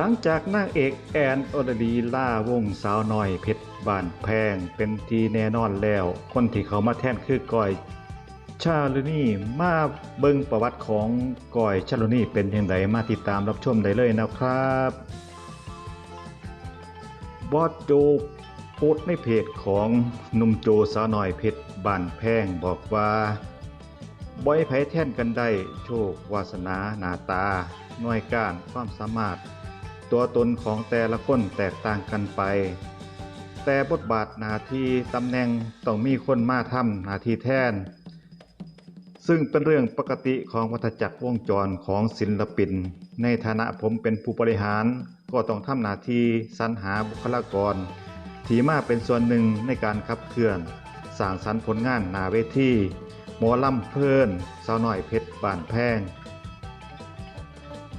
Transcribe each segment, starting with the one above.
ลังจากนางเอกแอนอรดีล่าวงสาวน้อยเพชรบานแพงเป็นทีแน่นอนแล้ว คนที่เขามาแทนคือก้อยชาลุนี่มาเบิ่งประวัติของก้อยชาลุนี่เป็นย่างไรมาติดตามรับชมได้เลยนะครับบอสโจโพสในเพจของนุ่มโจสาวน้อยเพชรบานแพงบอกว่าบอยไผแท่นกันได้โชควาสนาหนาตาหน่วยการความสามารถ ตัวตนของแต่ละคนแตกต่างกันไป แต่บทบาทหน้าที่ตำแหน่งต้องมีคนมาทำหน้าที่แทน ซึ่งเป็นเรื่องปกติของวัฏจักรวงจรของศิลปิน ในฐานะผมเป็นผู้บริหารก็ต้องทำหน้าที่สรรหาบุคลากรที่มาเป็นส่วนหนึ่งในการขับเคลื่อนสร้างสรรค์ผลงานหนาเวทีหมอลำเพลินสาวน้อยเพชรบานแพง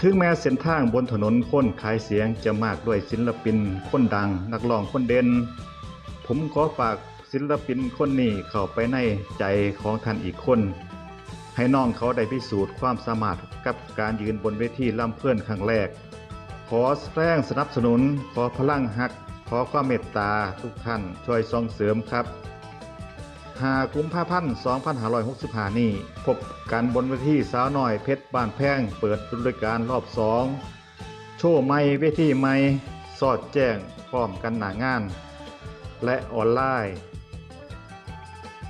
ถึงแม้เส้นทางบนถนนคนขายเสียงจะมากด้วยศิลปินคนดังนักร้องคนเด่น ผมขอฝากศิลปินคนนี้เข้าไปในใจของท่านอีกคน ให้น้องเขาได้พิสูจน์ความสามารถกับการยืนบนเวทีลำเพื่อนครั้งแรก ขอแรงสนับสนุนขอพลังหัก ขอความเมตตาทุกท่านช่วยส่งเสริมครับ หากุมภาพันธ์2565 นี้พบกันบนเวทีสาวน้อยเพชรบ้านแพงเปิดฤดูกาลรอบ2โชว์ใหม่เวทีใหม่สอดแจ้งพร้อมกันหนางาน และออนไลน์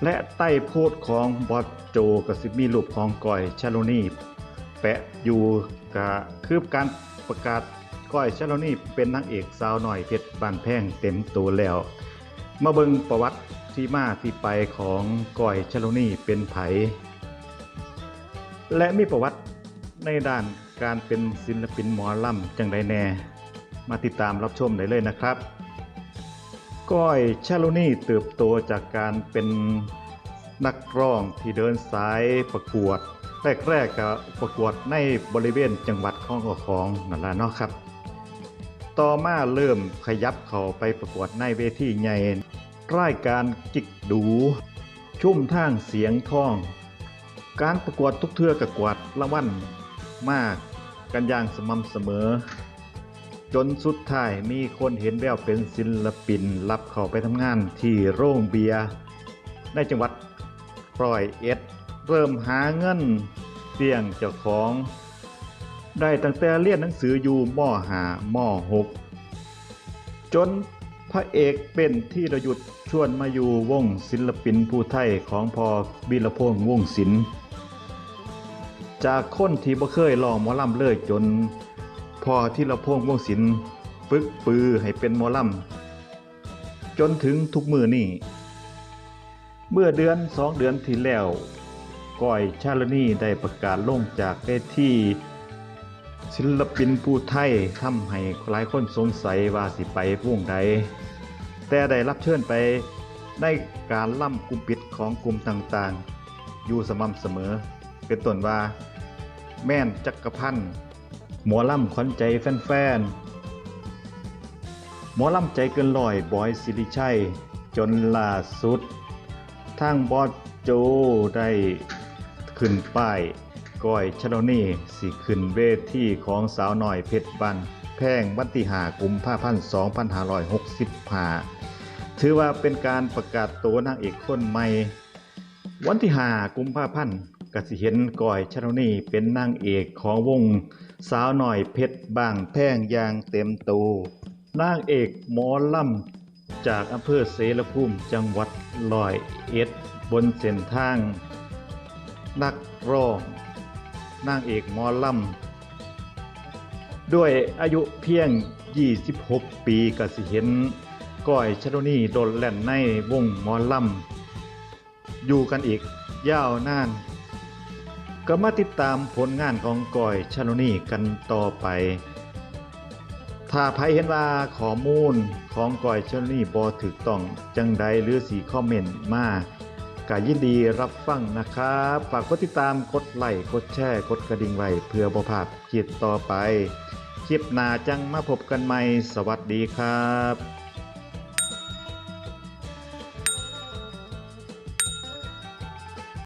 และใต้โพสของบอสโจกับซิมีรูปของก้อยชาโลนีแปะอยู่กับคือการประกาศก้อยชาโลนีเป็นนางเอกสาวหน่อยเพชรบ้านแพงเต็มตัวแล้ว มาเบิงประวัติ ที่มาที่ไปของก้อยชโลนี่เป็นไผ และมีประวัติในด้านการเป็นศิลปินหมอลำจังไดแน่ มาติดตามรับชมได้เลยนะครับ ก้อยชาโลนี่เติบโตจากการเป็นนักร้องที่เดินสายประกวด แรกๆก็ประกวดในบริเวณจังหวัดของของนั่นแหละเนาะครับ ต่อมาเริ่มขยับเข้าไปประกวดในเวทีใหญ่ รายการจิกดู ชุ่มทางเสียงท่อง การประกวดทุกเทือกกวาดรางวัลมากกันอย่างสม่ำเสมอ จนสุดท้ายมีคนเห็นแววเป็นศิลปินรับเข้าไปทำงานที่โรงเบียร์ในจังหวัดร้อยเอ็ด เริ่มหาเงินเสี่ยงเจ้าของ ได้ตั้งแต่เรียนหนังสืออยู่มหามหกจน พระเอกเป็นที่ระยุทธ์ชวนมาอยู่วงศิลปินผู้ไทยของพอบีลพงษ์วงศิลป์จากคนที่บ่เคยลองหมอลำเลยจน พอที่ละพงษ์วงศิลป์ฝึกปือให้เป็นมอลำจนถึงทุกมือนี่เมื่อเดือนสองเดือนที่แล้วก้อยชาลนีได้ประกาศลงจากเวที ศิลปินผู้ไทยทำให้หลายคนสงสัยว่าสิไปวงใด แต่ได้รับเชิญไปในการล่ำกลุ่มปิดของกลุ่มต่างๆ อยู่สม่ำเสมอ เป็นต้นว่า แม่นจักรพันธ์หมอล่ำขวัญใจแฟนๆ หมอล่ำใจเกินลอยบอยสิริชัย จนล่าสุดทางบอสโจได้ขึ้นป้าย ก้อยชโนนี่สิขึ้นเวทีของสาวหน่อยเพชรบันแพงวันที่หากุมภาพันธ์2565 ถือว่าเป็นการประกาศตัวนางเอกคนใหม่ วันที่หากุมภาพันธ์กสิเห็นก้อยชโนนี่เป็นนางเอกของวงสาวหน่อยเพชรบางแพงยางเต็มตัวนางเอกหมอลำจากอำเภอเสรภูมิจังหวัดร้อยเอ็ดบนเส้นทาง นักร้อง นางเอกมอลำด้วยอายุเพียง 26 ปีก็สิเห็นก้อยชโดนี่โดนแล่นในวงมอลำอยู่กันอีกยาวนาน ก็มาติดตามผลงานของก้อยชโนนี่กันต่อไป ถ้าใครเห็นว่าข้อมูลของก้อยชโนนี่บ่ถูกต้องจังใดหรือสีคอมเมนต์มา ก็ยินดีรับฟังนะครับ ฝากกดติดตามกดไลค์กดแชร์กดกระดิ่งไว้เพื่อบ่พลาดคลิปต่อไป คลิปหน้าจังมาพบกันใหม่ สวัสดีครับ